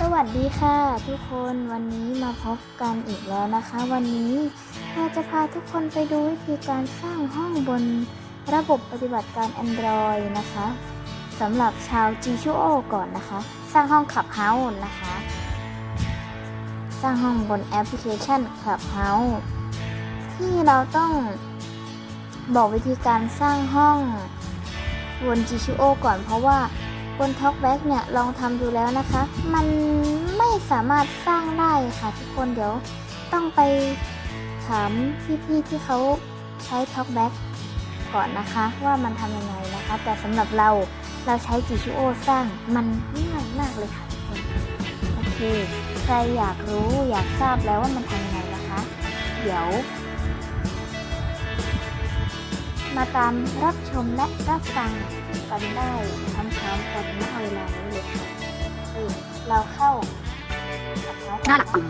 สวัสดีค่ะ ทุกคนวันนี้มาพบกันอีกแล้วนะคะ วันนี้เราจะพาทุกคนไปดูวิธีการสร้างห้องบนระบบปฏิบัติการ Android นะคะสำหรับชาว g ี u o ก่อนนะคะ สร้างห้อง Clubhouse นะคะ สร้างห้องบนแอปพลิเคชัน Clubhouse ที่เราต้องบอกวิธีการสร้างห้องบน g ี u o ก่อนเพราะว่า บน Talkback เนี่ยลองทำดูแล้วนะคะ มันไม่สามารถสร้างได้ค่ะทุกคนเดี๋ยวต้องไปถามพี่ๆที่เขาใช้ Talkback ก่อนนะคะ ว่ามันทำยังไงนะคะ แต่สำหรับเราเราใช้ g ี o สร้างมันง่ายมากเลยค่ะทุกคนโอเค ใครอยากรู้อยากทราบแล้วว่ามันทำยังไงนะคะ เดี๋ยวมาตามรับชมและรับฟังกันได้พร้ อมๆกันณเวลานี้เลยค่ะเออเราเข้าหน้าหลักกลุ่ม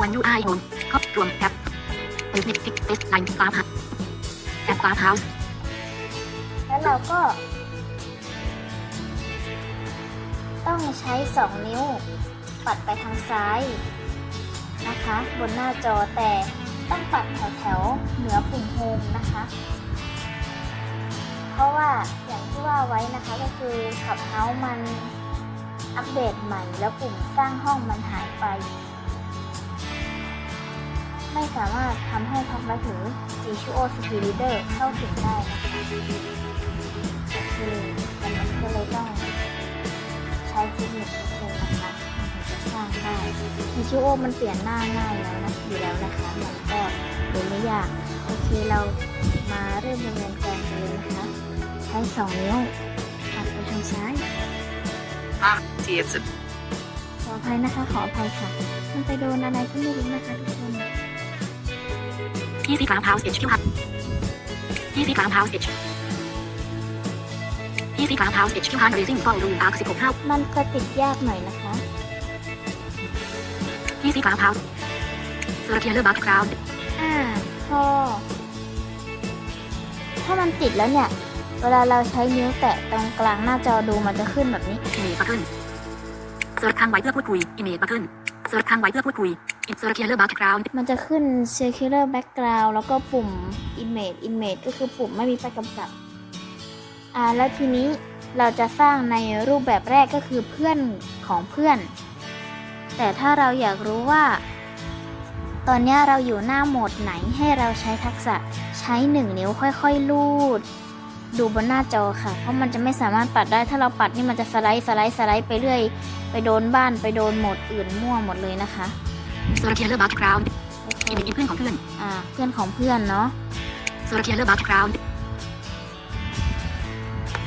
วันยูไอโฮมครอบรวมแอปเอฟเน็ตฟิกเอสไลน์กราฟแอปกราฟเฮาส์แล้วเราก็ ต้องใช้ 2 นิ้ว ปัดไปทางซ้ายนะคะ บนหน้าจอแต่ต้องปัดแถวๆเหนือปุ่มโฮมนะคะ ราะว่าอย่างที่ว่าไว้นะคะก็คือขับเฮามันอัปเดตใหม่แล้วปุ่มสร้างห้องมันหายไป ไม่สามารถทำให้ท็อปและถึง Visual Speed Reader เข้าถึงได้นะคะโอเคแต่มันก็เลยต้องใช้เทคนิคนิดนึงนะคะถึงจะสร้างได้ Visual มันเปลี่ยนหน้าง่ายแล้วนะอยู่แล้วนะคะมันก็เลยไม่ยาก โอเคเรามาเริ่มดำเนินการกันเลยนะคะ ใช้สองนิ้วปัดไปทางซ้าย TFS ขออภัยนะคะ ขออภัยค่ะ มันไปโดนอะไรก็ไม่รู้นะคะทุกคนที่ซีกราฟเฮาส์เอชคิวฮับที่ซีกราฟเฮาส์เอชที่ซีกราฟเฮาส์เอชคิวฮับเรซิ่งฟอลรูอาร์สิบหกเฮามันจะติดยากหน่อยนะคะที่ซีกราฟเฮาส์เซอร์เคียเลอร์บัคกราวด์อ่าพอถ้ามันติดแล้วเนี่ย เวลาเราใช้นิ้วแตะตรงกลางหน้าจอดูมันจะขึ้นแบบนี้ อีเมลบัคเกิลเซิร์ชทางไว้เพื่อพูดคุย อีเมลบัคเกิลเซิร์ชทางไว้เพื่อพูดคุยอินเซอร์เคียเลอร์บัคกราวด์มันจะขึ้น circular background แล้วก็ปุ่ม image image ก็คือปุ่มไม่มีป้ายกำกับ อ่า แล้วทีนี้เราจะสร้างในรูปแบบแรกก็คือเพื่อนของเพื่อน แต่ถ้าเราอยากรู้ว่า ตอนเนี้ยเราอยู่หน้าโหมดไหนให้เราใช้ทักษะใช้หนึ่งนิ้วค่อยๆ ลูด ดูบนหน้าจอค่ะ เพราะมันจะไม่สามารถปัดได้ ถ้าเราปัดนี่มันจะสไลด์สไลด์สไลด์ไปเรื่อย ไปโดนบ้านไปโดนโหมดอื่นมั่วหมดเลยนะคะเซอร์เคียเลอร์บัคกราวด์โอเคอีเมลเพื่อนของเพื่อน อ่า เพื่อนของเพื่อนเนาะเซอร์เคียเลอร์บัคกราวด์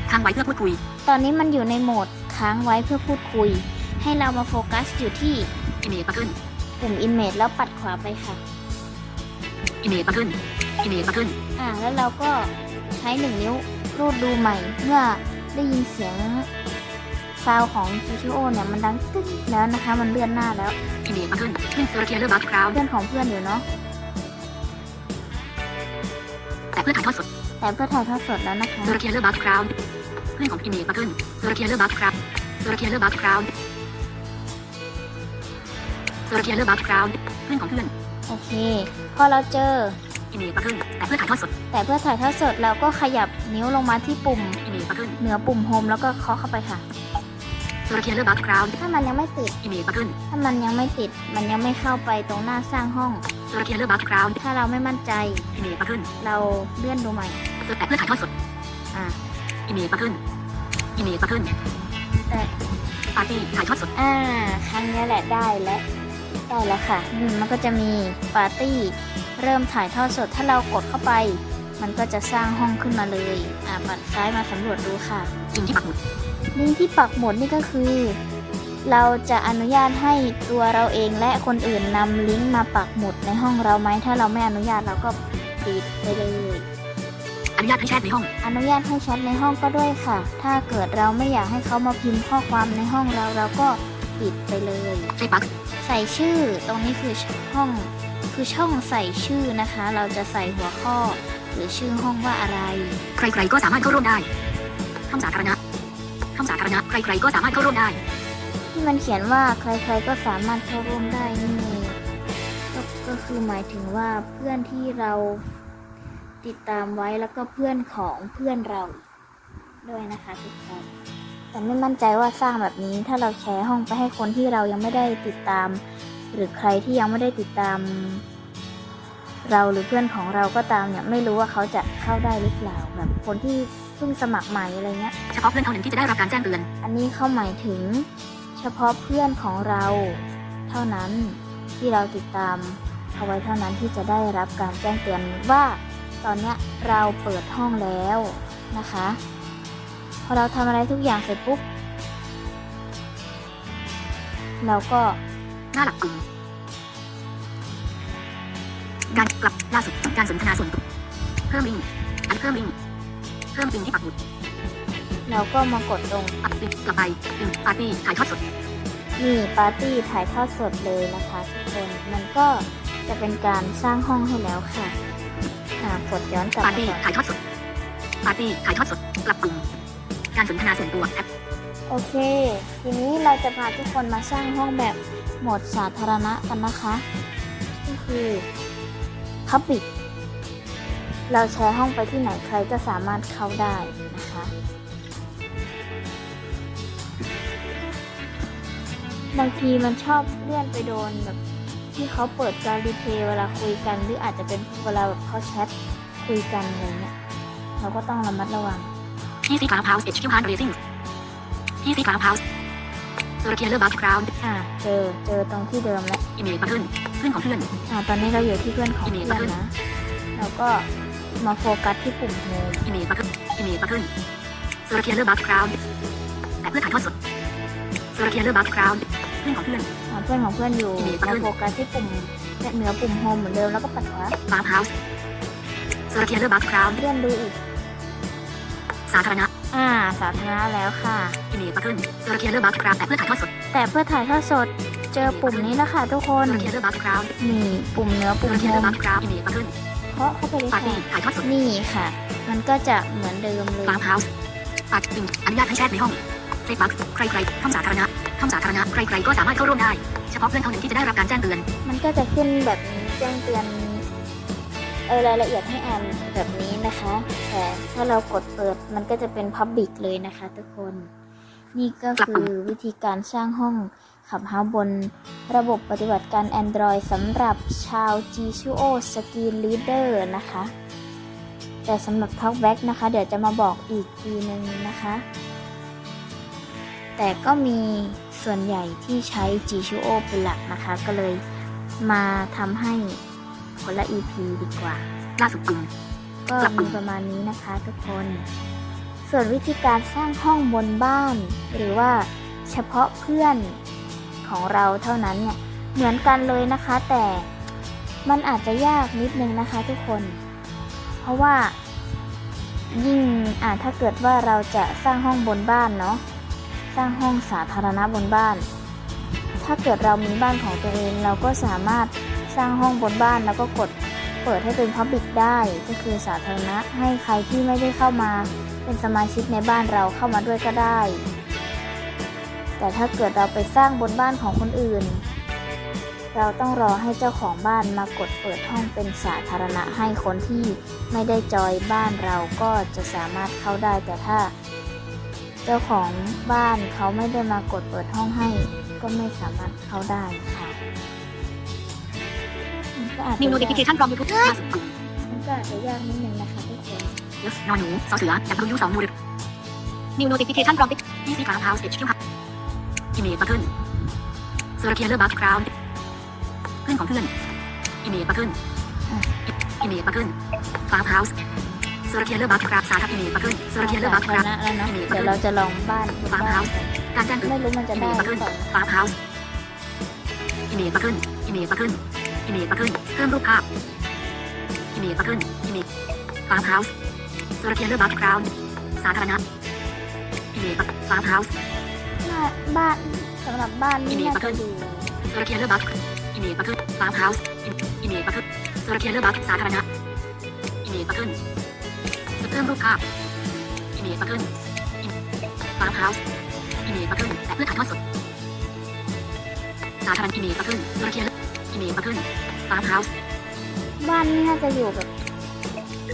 ทางไว้เพื่อพูดคุย ตอนนี้มันอยู่ในโหมดค้างไว้เพื่อพูดคุย ให้เรามาโฟกัสอยู่ที่อีเมลบัคเกิลปุ่ม Image แล้วปัดขวาไปค่ะอีเมลบัคเกิลอีเมลบัคเกิลอ่า แล้วเราก็ใช้หนึ่งนิ้ว รูดดูใหม่ เมื่อได้ยินเสียงซาวของ g ี o เนี่ยมันดังตึ้งแล้วนะคะ มันเลื่อนหน้าแล้วอีเมลบัคเกิลขึ้นเซอร์เคียเลอร์บัคกราวด์เพื่อนของเพื่อนอยู่เนาะแต่เพื่อถ่ายทอดสดแต่เพื่อถ่ายทอดสดแล้วนะคะเซอร์เคียเลอร์บัคกราวด์เพื่อนของอีเมลบัคเกิลเซอร์เคียเลอร์บัคกราวด์เซอร์เคียเลอร์บัคกราวด์เซอร์เคียเลอร์บัคกราวด์เพื่อนของเพื่อนโอเค พอเราเจออีเมลบัคเกิลแต่เพื่อถ่ายทอดสด แต่เพื่อถ่ายทอดสดเราก็ขยับนิ้วลงมาที่ปุ่มอีเมลบัคเกิลเหนือปุ่มโฮมแล้วก็เคาะเข้าไปค่ะเซอร์เคียเลอร์บัคกราวด์ถ้ามันยังไม่ติดอีเมลบัคเกิลถ้ามันยังไม่ติด มันยังไม่เข้าไปตรงหน้าสร้างห้องเซอร์เคียเลอร์บัคกราวด์ถ้าเราไม่มั่นใจอีเมลบัคเกิลเราเลื่อนดูใหม่แต่เพื่อถ่ายทอดสดอ่าอีเมลบัคเกิลอีเมลบัคเกิลแต่ปาร์ตี้ถ่ายทอดสด อ่า ครั้งนี้แหละได้แล้ว ได้แล้วค่ะอืมมันก็จะมีปาร์ตี้ เริ่มถ่ายทอดสด ถ้าเรากดเข้าไป มันก็จะสร้างห้องขึ้นมาเลยอ่าปัดซ้ายมาสำรวจดูค่ะจริงที่ปักหมุดลิงก์ที่ปักหมุดนี่ก็คือ เราจะอนุญาตให้ตัวเราเองและคนอื่นนำลิงก์มาปักหมุดในห้องเราไหมถ้าเราไม่อนุญาตเราก็ปิดไปเลยอนุญาตให้แชทในห้อง อนุญาตให้แชทในห้องก็ด้วยค่ะ ถ้าเกิดเราไม่อยากให้เขามาพิมพ์ข้อความในห้องเราเราก็ปิดไปเลยใช่ปักใส่ชื่อตรงนี้คือห้องคือช่องใส่ชื่อนะคะ เราจะใส่หัวข้อ หรือชื่อห้องว่าอะไร ใครๆก็สามารถเข้าร่วมได้ ห้องสาธารณะ ห้องสาธารณะ ใครๆก็สามารถเข้าร่วมได้ ที่มันเขียนว่าใครๆก็สามารถเข้าร่วมได้นี่ก็ก็คือหมายถึงว่าเพื่อนที่เราติดตามไว้แล้วก็เพื่อนของเพื่อนเราด้วยนะคะทุกคนแต่ไม่มั่นใจว่าสร้างแบบนี้ถ้าเราแชร์ห้องไปให้คนที่เรายังไม่ได้ติดตาม หรือใครที่ยังไม่ได้ติดตาม เราหรือเพื่อนของเราก็ตามเนี่ยไม่รู้ว่าเขาจะเข้าได้หรือเปล่าแบบคนที่เพิ่งสมัครใหม่อะไรเงี้ยเฉพาะเพื่อนเท่านั้นที่จะได้รับการแจ้งเตือน อันนี้เข้าหมายถึง เฉพาะเพื่อนของเรา เท่านั้นที่เราติดตามเอาไว้เท่านั้นที่จะได้รับการแจ้งเตือนว่า ตอนเนี้ยเราเปิดห้องแล้วนะคะ พอเราทำอะไรทุกอย่างเสร็จปุ๊บเราก็หน้าหลักกลุ่ม การกลับล่าสุดการสนทนาส่วนตัวเพิ่มลิงก์อันเพิ่มลิงก์เพิ่มลิงก์ที่ปักหมุดเราก็มากดตรงปักลิงก์กลับไปลิงก์ปาร์ตี้ถ่ายทอดสดนี่ปาร์ตี้ถ่ายทอดสดเลยนะคะทุกคนมันก็จะเป็นการสร้างห้องให้แล้วค่ะอ่ากดย้อนกลับปามาร์ตี้ก่อนถ่ายทอดสดปาร์ตี้ถ่ายทอดสดกลับกลุ่มการสนทนาส่วนตัวแอปโอเค ทีนี้เราจะพาทุกคนมาสร้างห้องแบบโหมดสาธารณะกันนะคะ ก็คือ Public เราแชร์ห้องไปที่ไหนใครก็สามารถเข้าได้นะคะบางทีมันชอบเลื่อนไปโดนแบบที่เขาเปิดการรีเพลย์เวลาคุยกันหรืออาจจะเป็นเวลาแบบเขาแชทคุยกันอะไรเงี้ยเราก็ต้องระมัดระวัง PC Clubhouse HQ Hard Racing PC Clubhouse โซลาเคียร์เลอร์บัคกราวด์อ่าเจอเจอตรงที่เดิมแล้วอีเมลเพื่อนเพื่อนของเพื่อนอ่าตอนนี้เราอยู่ที่เพื่อนของเพื่อนนะเราก็มาโฟกัสที่ปุ่มโฮมอีเมลเพื่อนอีเมลเพื่อนโซลาเคียร์เลอร์บัคกราวด์แต่เพื่อถ่ายทอดสดโซลาเคียร์เลอร์บัคกราวด์เพื่อนของเพื่อนอ่าเพื่อนของเพื่อนอยู่มาโฟกัสที่ปุ่มเหนือปุ่มโฮมเหมือนเดิมแล้วก็ปัดขวาฟาร์เฮาส์โซลาเคียร์เลอร์บัคกราวด์เลื่อนดูอีกสาธารณะ อ่า สาธารณะแล้วค่ะ อีเมลเพื่อนโซลาเคียร์เลอร์บัคกราวด์แต่เพื่อถ่ายทอดสดแต่เพื่อถ่ายทอดสด เจอปุ่มนี้แล้วค่ะทุกคโซนลาเคียร์เลอร์บัคกราวด์นี่ปุ่มเหนือโซปุ่มลาโฮเคียร์เลอมร์บัคกราวด์อีเมลเพื่อนเคาะเข้าไปเลยปาร์ตี้ค่ะ ถ่ายทอดสดนี่ค่ะ มันก็จะเหมือนเดิมเลย ฟาร์มเฮาส์ปัดลิงก์อนุญาตให้แชทในห้องเฟซบุ๊กใครๆห้องสาธารณะห้องสาธารณะใครๆก็สามารถเข้าร่วมได้ เฉพาะเพื่อนเท่านั้นที่จะได้รับการแจ้งเตือน มันก็จะขึ้นแบบนี้แจ้งเตือน เออรายละเอียดให้อ่านแบบนี้นะคะ แต่ถ้าเรากดเปิดมันก็จะเป็น Public เลยนะคะทุกคน นี่ก็คือวิธีการสร้างห้องขับเฮาบนระบบปฏิบัติการ Android สำหรับชาว g s u o Screen Reader นะคะ แต่สำหรับ Talkback นะคะ เดี๋ยวจะมาบอกอีกทีนึงนะคะ แต่ก็มีส่วนใหญ่ที่ใช้ g s u o เป็นหลักนะคะ ก็เลยมาทำให้ คนละ EP ดีกว่าล่าสุดกลุ่มก็ครับมีประมาณนี้นะคะทุกคน ส่วนวิธีการสร้างห้องบนบ้าน หรือว่าเฉพาะเพื่อนของเราเท่านั้นเนี่ยเหมือนกันเลยนะคะ แต่มันอาจจะยากนิดนึงนะคะ ทุกคน เพราะว่ายิ่งอ่าถ้าเกิดว่าเราจะสร้างห้องบนบ้านเนาะสร้างห้องสาธารณะบนบ้าน ถ้าเกิดเรามีบ้านของตัวเองเราก็สามารถ สร้างห้องบนบ้านแล้วก็กดเปิดให้เป็น Public ได้ ก็คือสาธารณะให้ใครที่ไม่ได้เข้ามา เป็นสมาชิกในบ้านเราเข้ามาด้วยก็ได้ แต่ถ้าเกิดเราไปสร้างบนบ้านของคนอื่น เราต้องรอให้เจ้าของบ้านมากดเปิดห้องเป็นสาธารณะให้คนที่ไม่ได้จอยบ้านเราก็จะสามารถเข้าได้ แต่ถ้า เจ้าของบ้านเขาไม่ได้มากดเปิดห้องให้ ก็ไม่สามารถเข้าได้ค่ะ อาจจะ New ยาก notification from YouTube ล่าสุดกลุ่มมันก็อาจจะยากนิดนึงนะคะทุกคน Yes นอนหนูสอเสือ W สองมูล New notification from PC Clubhouse HQ อีเมลเพื่อนโซลาเคียร์เลอร์บัคกราวด์เพื่อนของเพื่อนอีเมลเพื่อนอีเมลเพื่อนฟาร์มเฮาส์โซลาเคียร์เลอร์บัคกราวด์สาธารณะอีเมลเพื่อนโซลาเคียร์เลอร์บัคกราวด์แล้วเนาะเดี๋ยวเราจะลองบ้านบนบ้านกันการแจ้งเตือนไม่รู้มันจะอีเมได้ลหรืเพื่ออนเปล่าฟาร์มเฮาส์อีเมลเพื่อนอีเมลเพื่อน อีเมลเพื่อนเพิ่มรูปภาพอีเมลเพื่อนอีเมลฟาร์มเฮาส์โซลาเคียร์เลอร์บัคกราวด์สาธารณะอีเมลฟาร์มเฮาส์น่าบ้านสำหรับบ้านนี่อีเมลน่าปะขึ้จะนดูโซลาเคียร์เลอร์บัคอีเมลปะขึ้นฟาร์มเฮาส์อีเมลปะขึ้นโซลาเคียร์เลอร์บัคสาธารณะอีเมลปะขึ้นเพิ่มรูปภาพอีเมลปะขึ้นฟาร์มเฮาส์อีเมลปะขึ้นแต่เพื่อถ่ายทอดสดสาธารณอิเมจขึ้นโซลเคียร์ อิเมจขึ้นฟาร์มเฮาส์บ้านนี่น่าจะอยู่แบบ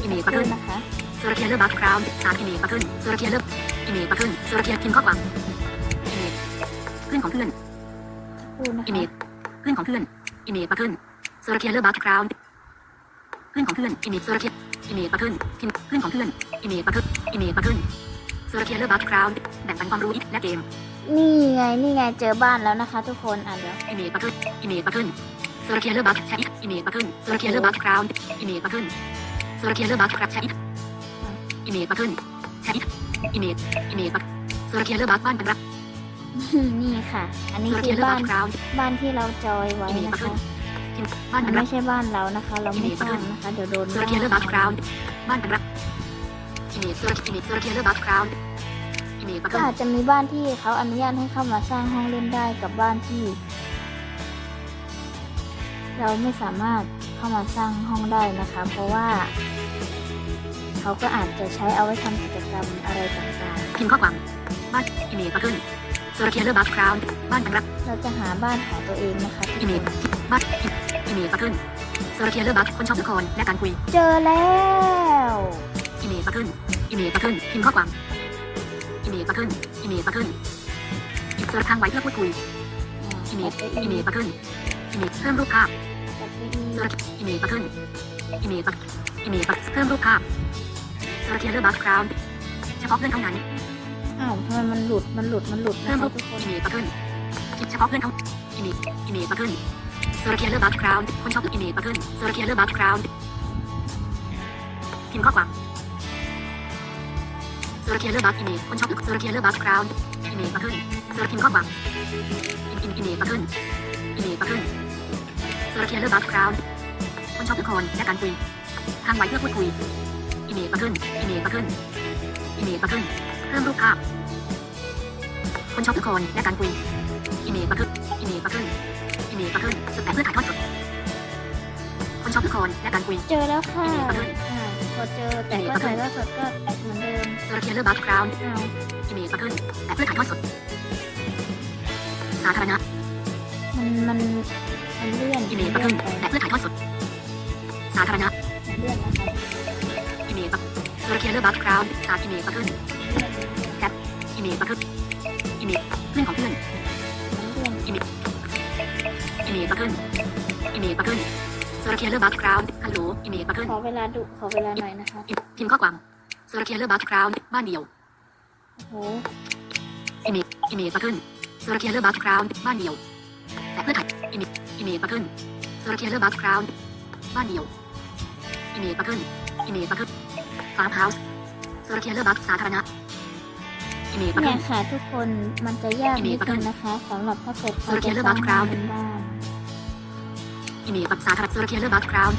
อิเมจขึ้ขึ้นนนะคะโซลเคียร์บัคกราวด์สามอิเมจขึ้นโซลเคียร์อิเมจขึ้นโซลเคียร์พิมพ์ข้อความอิเมจเพื่อนของเพื่อนพูดนะอิเมคะจเพื่อนของเพื่อนอิเมจขึ้นโซลเคียร์บัคกราวด์เพื่อนของเพื่อนอิเมจโซลเคียร์อิเมจขึ้นพิมพ์เพื่อนของเพื่อนอิเมจขึ้นอิเมจขึ้นโซลเคียร์บัคกราวด์แบ่งปันความรู้และเกมนี่ไงนี่ไงเจอบ้านแล้วนะคะ ทุกคนอะเดี๋ยวอิเมจขึ้นอิเมจขึ้น โซลเคียร์บัคแชร์อิเมจขึ้นโซลเคียร์บัคราวด์อิเมจขึ้นโซลเคียร์บัคแชร์อิเมจขึ้นแชร์อิเมจอิเมจโซลเคียร์บัคบ้านเป็นรักนี่ค่ะ อันนี้โซลคืเคียอร์บับ้าคนกราวด์บ้านที่เราจอยไว้นะคะพิมพ์บ้านมัเป็นไม่ใช่บ้านเรานะคะ เราไม่สร้างนะคะเดี๋ยวโดนโซลเคียร์บัคราวด์บ้านเป็นรักอิเมจโซลอิเมจโซลเคียร์บัคกราวด์อิเมจก็อาจจะมีบ้านที่เขาอนุญาตให้เข้ามาสร้างห้องเล่นได้กับบ้านที่ เราไม่สามารถเข้ามาสร้างห้องได้นะคะ เพราะว่า เขาก็อาจจะใช้เอาไว้ทำกิจกรรมอะไรต่างพิมพ์ข้อความบ้านอิเมจขึ้นโซลเคียร์บัคกราวด์บ้านเป็นรักๆเราจะหาบ้านของตัวเองนะคะทุกอิคเมจนบ้านอิเมจขึ้นโซลเคียร์บัคคนชอบละครและการคุย เจอแล้วอิเมจขึ้นอิเมจขึ้นพิมพ์ข้อความอิเมจขึ้นอิเมจขึ้นอิสระทางไว้เพื่อพูดคุยอิเมจอิเมจขึ้นอิเมจเพิ่มรูปภาพ จัดเก้าอี้โซลอิเมจขึ้นอิเมจอิเมจเพิ่มรูปภาพโซลเคียร์บัคกราวด์เฉพาะเพื่อนเท่านั้นอ้าวทำไมมันหลุด มันหลุด มันหลุดเพิ่มรูคะปทุกคนอิเมจขึ้นเฉพาะเพื่อนเขาอิเมจอิเมจขึ้นโซลเคียร์บัคกราวด์คนชอบอิเมจขึ้นโซลเคียร์บัคกราวด์พิมพ์ข้อความโซลเคียร์บัคอิเมจคนชอบโซลเคียร์บัคกราวด์อิเมจขึ้นโซลพิมพ์ข้อความอิอิเมจขึ้นอิเมจขึ้นโซล เคียร์บัคกราวด์คนชอบละครและการคุยทางไว้เพื่อพูดคุยอิเมจขึ้นอิเมจขึ้นอิเมจขึ้น เพิ่มรูปภาพ คนชอบละครและการคุย อีเมลปะขึ้น อีเมลปะขึ้น อีเมลปะขึ้นสุดแต่เพื่อถ่ายทอดสด คนชอบละครและการคุย เจอแล้วค่ะอีเมลปะขึ้นอ่าพอเจอแต่ก็ถ่ายทอดสดก็เหมือนเดิมโซลเคียร์บัคกราวด์อ้าวอีเมลปะขึ้นแต่เพื่อถ่ายทอดสด สาธารณะ มันมันมัน เลื่อนอีเมลเลื่ปะอขึ้นนไปแต่เพื่อถ่ายทอดสด สาธารณะมันเลื่อนนะคะอีเมลปะโซลเคียร์บัคกราวด์สาอีเมลปะขึ้นแคปอีเมลปะขึ้นอีเมลเพื่อนของเพื่อนมันเลื่อนอีเมลปะขึ้นอีเมลปะขึ้นโซลเคียร์บัคกราวด์ฮัลโหลอีเมลปะขึ้นขอเวลาดุขอเวลาหน่อยนะคะพิมพ์ข้อความโซลเคียร์บัคกราวด์บ้านเดียวโอ้โหอีเมลอีเมลปะขึ้นโซลเคียร์บัคกราวด์บ้านเดียวแต่เพื่อถ่ายอีเมล อีเมลปะขึ้นโซลเคียร์บัคกราวด์บ้านเดียว อีเมลปะขึ้น อีเมลปะขึ้นฟาร์มเฮาส์โซลเคียร์บัคสาธารณะอีเมลปะเนี่ขึ้ยนค่ะทุกคนมันจะยากนิดนึงนะคะสำหรับถ้าเกิดใครจะสร้างบ้านเป็นบ้านอีเมลปักสาธารณะโซลเคียร์บัคกราวด์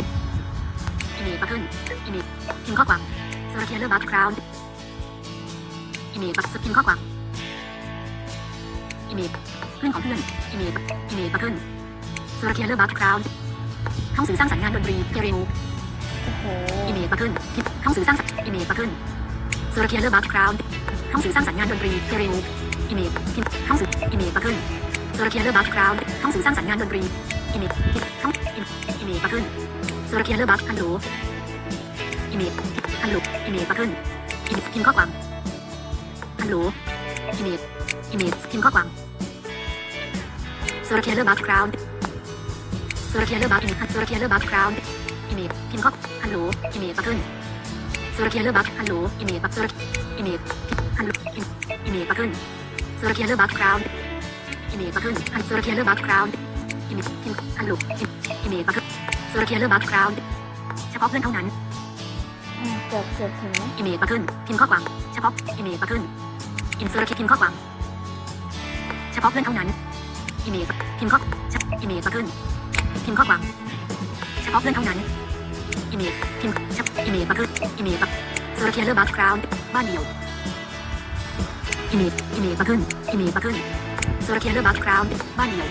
อีเมลปะขึ้น อีเมลพิมพ์ข้อความโซลเคียร์บัคกราวด์อีเมลปักพิมพ์ข้อความ อีเมลเพื่อนของเพื่อน อีเมลอีเมลปะขึ้น โซลเคียร์บัคกราวด์ห้องสื่อสร้างสรรค์งานดนตรีเพียริวโอ้โหอีเมลปะขึ้นห้องสื่อสร้างสรรค์อีเมลปะขึ้นโซลเคียร์บัคกราวด์ห้องสื่อสร้างสรรค์งานดนตรีเพียริวอีเมลพิมพ์ห้องสื่ออีเมลปะขึ้นโซลเคียร์บัคกราวด์ห้องสื่อสร้างสรรค์งานดนตรีอีเมลห้องอีเมลปะขึ้นโซลเคียร์บัคฮัลโหลอีเมลฮัลโหลอีเมลปะขึ้นอีเมลพิมพ์ข้อความฮัลโหลอีเมลอีเมลพิมพ์ข้อความโซล เคียร์บัคกราวด์โซลเคียร์บัคอีเมลโซลเคียร์บัคกราวด์อีเมลพิมพ์ข้อฮัลโหลอีเมลปะขึ้นโซลเคียเลอร์บัคฮัลโหลอีเมลบัคโซลอีเมลฮัลโหลอีเมลบัคขึ้นโซลเคียเลอร์บัคกราวด์อีเมลบัคขึ้นฮัลโซลเคียเลอร์บัคกราวด์อีเมลพิมพ์ฮัลโหลอีเมลบัคขึ้นโซลเคียเลอร์บัคกราวด์เฉพาะเพื่อนเท่านั้นเกือบเกือบถึงแล้วอีเมลบัคขึ้นพิมพ์ข้อความเฉพาะอีเมลบัคขึ้นอินโซลพิมพ์ข้อความเฉพาะเพื่อนเท่านั้นอีเมลพิมพ์ข้ออีเมลบัคขึ้น พิมพ์ข้อความ เฉพาะเพื่อนเท่านั้น อีเมลพิมพ์อีเมลบัคขึ้นอีเมลบัคโซลเคียร์บัคกราวด์บ้านเดียว อีเมลอีเมลปะขึ้นอีเมลปะขึ้นโซลเคียร์บัคกราวด์บ้านเดียว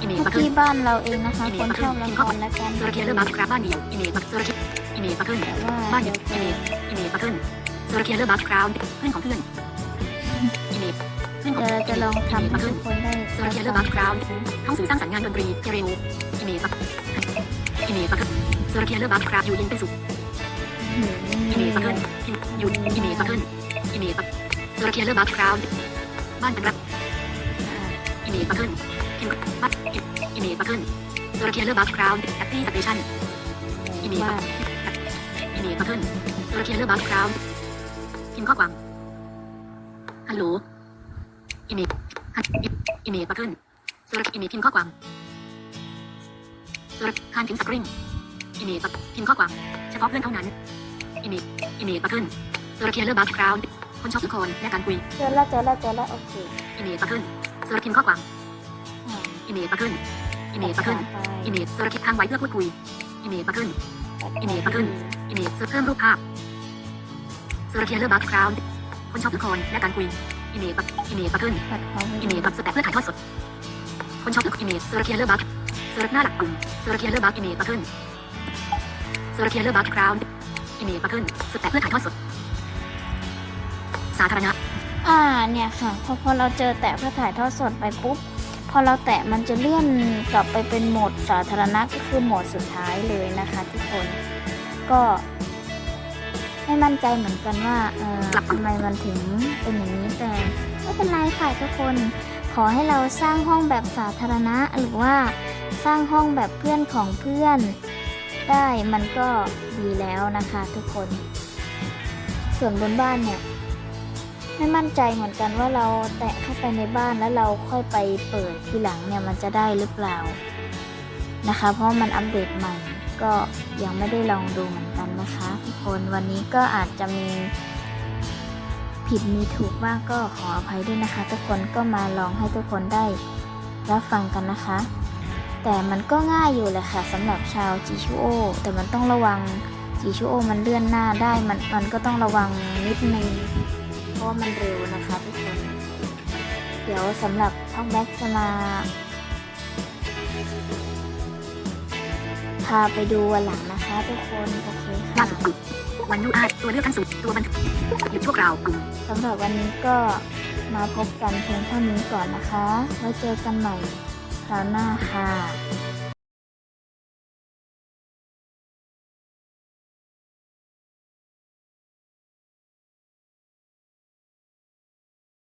อีเมลเมื่อปะขึ้นกี้บ้านเราเองนะคะอีเมคลนมาชขึ้นอบละพิมพ์คข้อรและการโซลเคียร์บัคกราวด์บ้านเดียว อีเมลปะโซลเคียร์อีเมลปะขึ้นแต่ว่าบ้านเดีเดี๋ยยววอีจะเมลอีเมลปะขึ้นโซลเคียร์บัคกราวด์เพื่อนของเพื่อน อีเมล ขึ้นของเดี๋ยวเราจะลองทำให้ทุกคนได้โซลเคียเลอร์บัคกราวด์เข้าสู่สร้างสรรค์งานดนตรีเร็วอีเมลปักอีเมลปักโซลเคียเลอร์บัคกราวด์อยู่เย็นเป็นสุขอีเมลปักขึ้นหยุดอีเมลปักขึ้นอีเมลปักโซลเคียเลอร์บัคกราวด์บ้านเป็นรักอีเมลปักขึ้นพิมพ์บ้านอีเมลปักขึ้นโซลเคียเลอร์บัคกราวด์แอปปี้สเตชันอีเมลปักอีเมลปักขึ้นโซลาเคียเลอร์บัคกราวด์พิมพ์ข้อความฮัลโหล อีเมลอีเมลปักขึ้นโซลาอีเมลพิมพ์ข้อความโซลาคานถึงสกริงอีเมลปักพิมพ์ข้อความเฉพาะเพื่อนเท่านั้นอีเมลอีเมลปักขึ้นโซลาเคียเลอร์บัคกราวด์คนชอบทุกคนและการคุยเจอแล้วเจอแล้วเจอแล้วโอเคอีเมลปักขึ้นโซลาพิมพ์ข้อความอ่าอีเมลปักขึ้นอีเมลปักขึ้นอีเมลโซลาคิดทางไว้เพื่อพูดคุยอีเมลปักขึ้นอีเมลปักขึ้นอีเมลเพิ่มรูปภาพโซลาเคียเลอร์บัคกราวด์คนชอบทุกคนและการคุย อีเมลปักอีเมลปักขึ้นปัดเขาไปอีเมลปักสแต็กเพื่อถ่ายทอดสด คนชอบทุกอีเมลโซลาเคียเลอร์บัคโซลาหน้าหลักกลุ่มโซลาเคียเลอร์บัคอีเมลปักขึ้นโซลาเคียเลอร์บัคกราวด์อีเมลปักขึ้นสแต็กเพื่อถ่ายทอดสด สาธารณะอ่าเนี่ยค่ะพอพอเราเจอแตะเพื่อถ่ายทอดสดไปปุ๊บ พอเราแตะมันจะเลื่อนกลับไปเป็นโหมดสาธารณะก็คือโหมดสุดท้ายเลยนะคะทุกคนก็ ไม่มั่นใจเหมือนกันว่าเออทำไมมันถึงเป็นอย่างนี้แต่ไม่เป็นไรค่ะทุกคน ขอให้เราสร้างห้องแบบสาธารณะหรือว่าสร้างห้องแบบเพื่อนของเพื่อน ได้มันก็ดีแล้วนะคะทุกคน ส่วนบนบ้านเนี่ยไม่มั่นใจเหมือนกันว่าเราแตะเข้าไปในบ้านแล้วเราค่อยไปเปิดทีหลังเนี่ยมันจะได้หรือเปล่านะคะ เพราะมันอัปเดตใหม่ก็ยังไม่ได้ลองดูเหมือนกันนะคะทุก คนวันนี้ก็อาจจะมีผิดมีถูกบ้างก็ขออภัยด้วยนะคะ ทุกคนก็มาลองให้ทุกคนได้รับฟังกันนะคะ แต่มันก็ง่ายอยู่แหละค่ะสำหรับชาวจิชูโอแต่มันต้องระวังจิชูโอมันเลื่อนหน้าได้มันมันก็ต้องระวังนิดนึงเพราะว่ามันเร็วนะคะทุกคน เดี๋ยวสำหรับช่องแบ็กจะมา พาไปดูวันหลังนะคะทุกคนโอเคล่าค่ะสุดกลุ่มวันยูอาร์ตัวเลือกขั้นสุดตัวบันทึกหยุดชั่วคราวกลุ่มสำหรับวันนี้ก็มาพบกันเพียงเท่านี้ก่อนนะคะ ไว้เจอกันใหม่คราวหน้าค่ะ